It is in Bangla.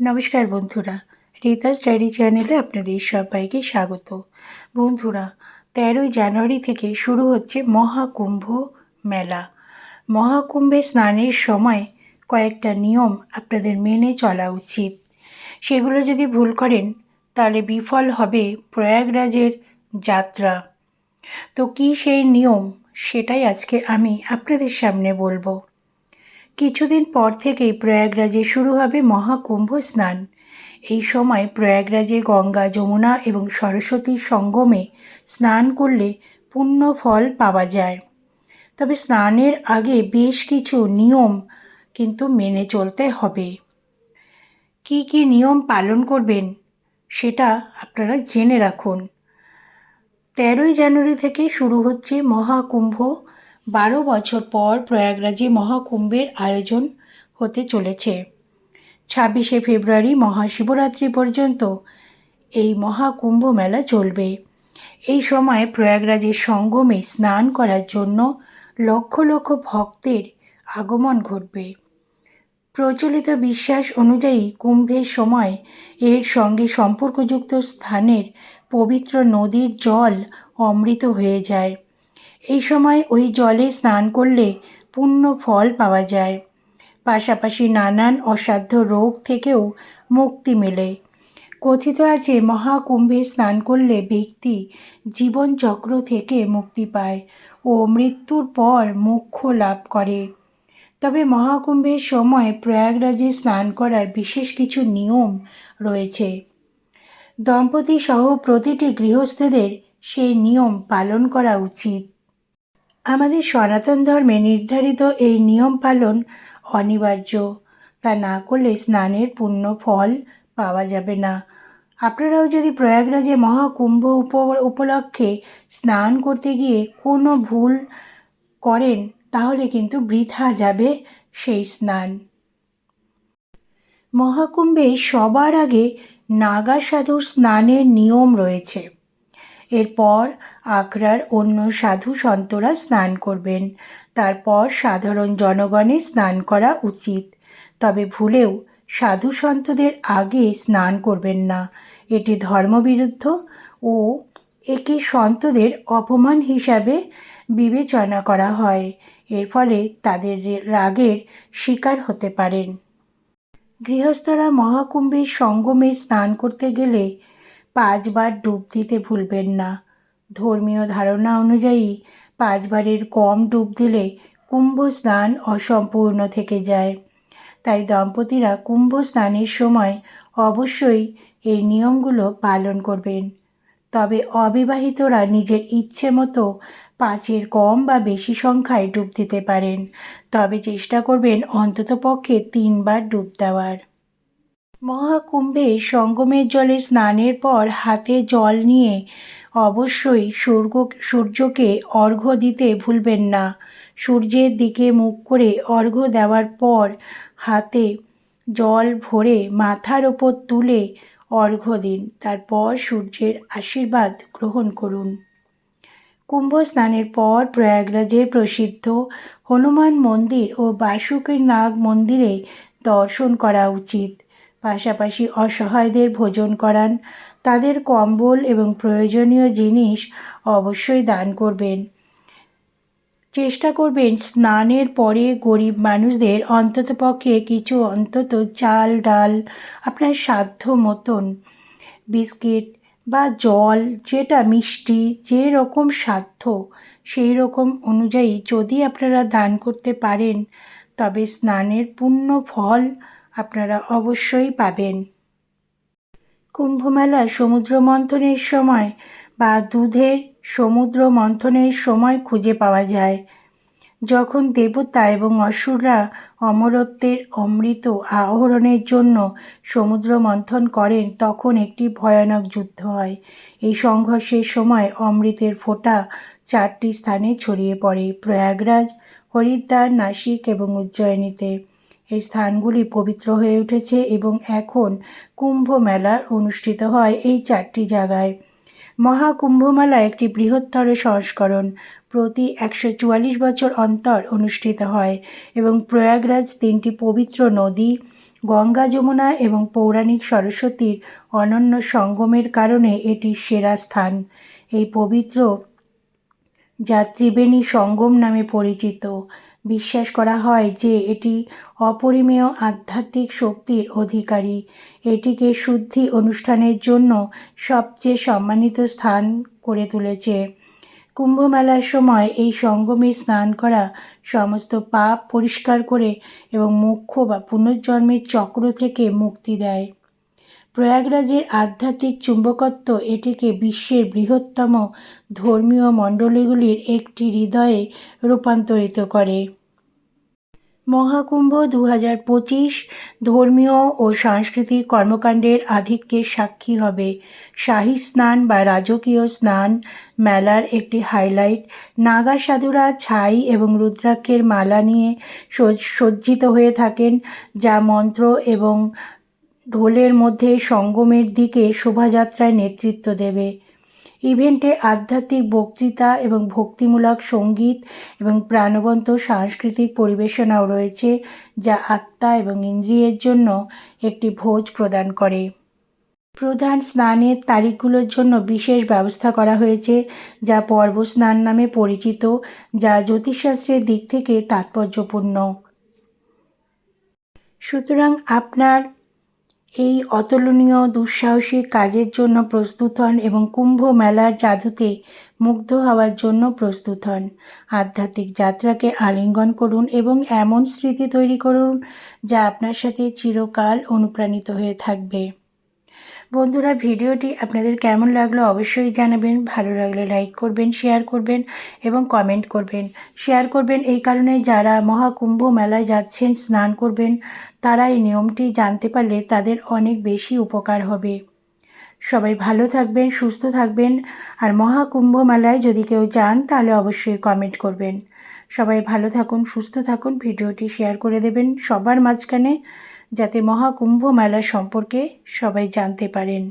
নমস্কার বন্ধুরা, রিতাস ডায়েরি চ্যানেলে আপনাদের সবাইকে স্বাগত। বন্ধুরা, তেরোই জানুয়ারি থেকে শুরু হচ্ছে মহাকুম্ভ মেলা। মহাকুম্ভে স্নানের সময় কয়েকটা নিয়ম আপনাদের মেনে চলা উচিত। সেগুলো যদি ভুল করেন, তাহলে বিফল হবে প্রয়াগরাজের যাত্রা। তো কী সেই নিয়ম, সেটাই আজকে আমি আপনাদের সামনে বলব। কিছুদিন পর থেকেই প্রয়াগরাজে শুরু হবে মহাকুম্ভ স্নান। এই সময় প্রয়াগরাজে গঙ্গা, যমুনা এবং সরস্বতীর সঙ্গমে স্নান করলে পুণ্য ফল পাওয়া যায়। তবে স্নানের আগে বেশ কিছু নিয়ম কিন্তু মেনে চলতে হবে। কি কি নিয়ম পালন করবেন সেটা আপনারা জেনে রাখুন। তেরোই জানুয়ারি থেকে শুরু হচ্ছে মহাকুম্ভ বারো বছর পর প্রয়াগরাজে মহাকুম্ভের আয়োজন হতে চলেছে। ছাব্বিশে ফেব্রুয়ারি মহাশিবরাত্রি পর্যন্ত এই মহাকুম্ভ মেলা চলবে। এই সময় প্রয়াগরাজের সঙ্গমে স্নান করার জন্য লক্ষ লক্ষ ভক্তের আগমন ঘটবে। প্রচলিত বিশ্বাস অনুযায়ী কুম্ভের সময় এর সঙ্গে সম্পর্কযুক্ত স্থানের পবিত্র নদীর জল অমৃত হয়ে যায়। এই সময় ওই জলে স্নান করলে পূর্ণ ফল পাওয়া যায়। পাশাপাশি নানান অসাধ্য রোগ থেকেও মুক্তি মেলে। কথিত আছে, মহাকুম্ভে স্নান করলে ব্যক্তি জীবনচক্র থেকে মুক্তি পায় ও মৃত্যুর পর মোক্ষ লাভ করে। তবে মহাকুম্ভের সময় প্রয়াগরাজে স্নান করার বিশেষ কিছু নিয়ম রয়েছে। দম্পতি সহ প্রতিটি গৃহস্থদের সেই নিয়ম পালন করা উচিত। আমাদের সনাতন ধর্মে নির্ধারিত এই নিয়ম পালন অনিবার্য। তা না করলে স্নানের পূর্ণ ফল পাওয়া যাবে না। আপনারাও যদি প্রয়াগরাজে মহাকুম্ভ উপ উপলক্ষে স্নান করতে গিয়ে কোনো ভুল করেন, তাহলে কিন্তু বৃথা যাবে সেই স্নান। মহাকুম্ভে সবার আগে নাগা সাধুর স্নানের নিয়ম রয়েছে। এরপর আগ্রার অন্য সাধু সন্তরা স্নান করবেন। তারপর সাধারণ জনগণের স্নান করা উচিত। তবে ভুলেও সাধু সন্তদের আগে স্নান করবেন না। এটি ধর্মবিরুদ্ধ ও একে সন্তদের অপমান হিসাবে বিবেচনা করা হয়। এর ফলে তাদের রাগের শিকার হতে পারেন। গৃহস্থরা মহাকুম্ভের সঙ্গমে স্নান করতে গেলে পাঁচবার ডুব দিতে ভুলবেন না। ধর্মীয় ধারণা অনুযায়ী পাঁচবারের কম ডুব দিলে কুম্ভ স্নান অসম্পূর্ণ থেকে যায়। তাই দম্পতিরা কুম্ভ স্নানের সময় অবশ্যই এই নিয়মগুলো পালন করবেন। তবে অবিবাহিতরা নিজের ইচ্ছে মতো পাঁচের কম বা বেশি সংখ্যায় ডুব দিতে পারেন। তবে চেষ্টা করবেন অন্ততপক্ষে তিনবার ডুব দেওয়ার। মহাকুম্ভে সঙ্গমের জলে স্নানের পর হাতে জল নিয়ে অবশ্যই সূর্য, সূর্যকে অর্ঘ্য দিতে ভুলবেন না। সূর্যের দিকে মুখ করে অর্ঘ্য দেওয়ার পর হাতে জল ভরে মাথার ওপর তুলে অর্ঘ্য দিন। তারপর সূর্যের আশীর্বাদ গ্রহণ করুন। কুম্ভ স্নানের পর প্রয়াগরাজের প্রসিদ্ধ হনুমান মন্দির ও বাসুকের নাগ মন্দিরে দর্শন করা উচিত। পাশাপাশি অসহায়দের ভোজন করান। তাদের কম্বল এবং প্রয়োজনীয় জিনিস অবশ্যই দান করবেন। চেষ্টা করবেন স্নানের পরে গরিব মানুষদের অন্ততপক্ষে কিছু অন্তত চাল, ডাল আপনার সাধ্য মতন। বিস্কিট বা জল, যেটা মিষ্টি, যে রকম সাধ্য, সেই রকম অনুযায়ী যদি আপনারা দান করতে পারেন, তবে স্নানের পূর্ণ ফল আপনারা অবশ্যই পাবেন। কুম্ভমেলা সমুদ্র মন্থনের সময় বা দুধের সমুদ্র মন্থনের সময় খুঁজে পাওয়া যায়। যখন দেবতা এবং অসুররা অমরত্বের অমৃত আহরণের জন্য সমুদ্র মন্থন করেন, তখন একটি ভয়ানক যুদ্ধ হয়। এই সংঘর্ষের সময় অমৃতের ফোঁটা চারটি স্থানে ছড়িয়ে পড়ে। প্রয়াগরাজ, হরিদ্বার, নাসিক এবং উজ্জয়িনীতে। এই স্থানগুলি পবিত্র হয়ে উঠেছে এবং এখন কুম্ভ মেলার অনুষ্ঠিত হয় এই চারটি জায়গায়। মহাকুম্ভমেলা একটি বৃহত্তর সংস্করণ প্রতি একশো চুয়াল্লিশ বছর অন্তর অনুষ্ঠিত হয় এবং প্রয়াগরাজ তিনটি পবিত্র নদী, গঙ্গা যমুনা এবং পৌরাণিক সরস্বতীর অনন্য সঙ্গমের কারণে এটি সেরা স্থান। এই পবিত্র যা ত্রিবেণী সঙ্গম নামে পরিচিত। বিশ্বাস করা হয় যে এটি অপরিমেয় আধ্যাত্মিক শক্তির অধিকারী। এটিকে শুদ্ধি অনুষ্ঠানের জন্য সবচেয়ে সম্মানিত স্থান করে তুলেছে। কুম্ভ মেলার সময় এই সঙ্গমে স্নান করা সমস্ত পাপ পরিষ্কার করে এবং মোক্ষ বা পুনর্জন্মের চক্র থেকে মুক্তি দেয়। প্রয়াগরাজের আধ্যাত্মিক চুম্বকত্ব এটিকে বিশ্বের বৃহত্তম ধর্মীয় মণ্ডলীগুলির একটি হৃদয়ে রূপান্তরিত করে। মহাকুম্ভ দু হাজার পঁচিশ ধর্মীয় ও সাংস্কৃতিক কর্মকাণ্ডের আধিক্যের সাক্ষী হবে। শাহী স্নান বা রাজকীয় স্নান মেলার একটি হাইলাইট নাগা সাধুরা ছাই এবং রুদ্রাক্ষের মালা নিয়ে সজ্জ- সজ্জিত হয়ে থাকেন, যা মন্ত্র এবং ঢোলের মধ্যে সঙ্গমের দিকে শোভাযাত্রায় নেতৃত্ব দেবে। ইভেন্টে আধ্যাত্মিক বক্তৃতা এবং ভক্তিমূলক সংগীত এবং প্রাণবন্ত সাংস্কৃতিক পরিবেশনাও রয়েছে, যা আত্মা এবং ইন্দ্রিয়ের জন্য একটি ভোজ প্রদান করে। প্রধান স্নানের তারিখগুলোর জন্য বিশেষ ব্যবস্থা করা হয়েছে, যা পর্ব স্নান নামে পরিচিত, যা জ্যোতিষশাস্ত্রের দিক থেকে তাৎপর্যপূর্ণ। সুতরাং আপনার এই অতুলনীয় দুঃসাহসিক কাজের জন্য প্রস্তুত হন এবং কুম্ভ মেলার জাদুতে মুগ্ধ হওয়ার জন্য প্রস্তুত হন। আধ্যাত্মিক যাত্রাকে আলিঙ্গন করুন এবং এমন স্মৃতি তৈরি করুন যা আপনার সাথে চিরকাল অনুপ্রাণিত হয়ে থাকবে। বন্ধুরা, ভিডিওটি আপনাদের কেমন লাগল অবশ্যই জানাবেন। ভালো লাগলে লাইক করবেন, শেয়ার করবেন এবং কমেন্ট করবেন। শেয়ার করবেন এই কারণে যারা মহাকুম্ভ মেলায় যাচ্ছেন, স্নান করবেন, তারা এই নিয়মটি জানতে পারলে তাদের অনেক বেশি উপকার হবে। সবাই ভালো থাকবেন, সুস্থ থাকবেন আর মহাকুম্ভ মেলায় যদি কেউ যান, তাহলে অবশ্যই কমেন্ট করবেন। সবাই ভালো থাকুন, সুস্থ থাকুন, ভিডিওটি শেয়ার করে দেবেন। সবার মাঝখানে যাতে মহাকুম্ভ মেলা সম্পর্কে সবাই জানতে পারেন।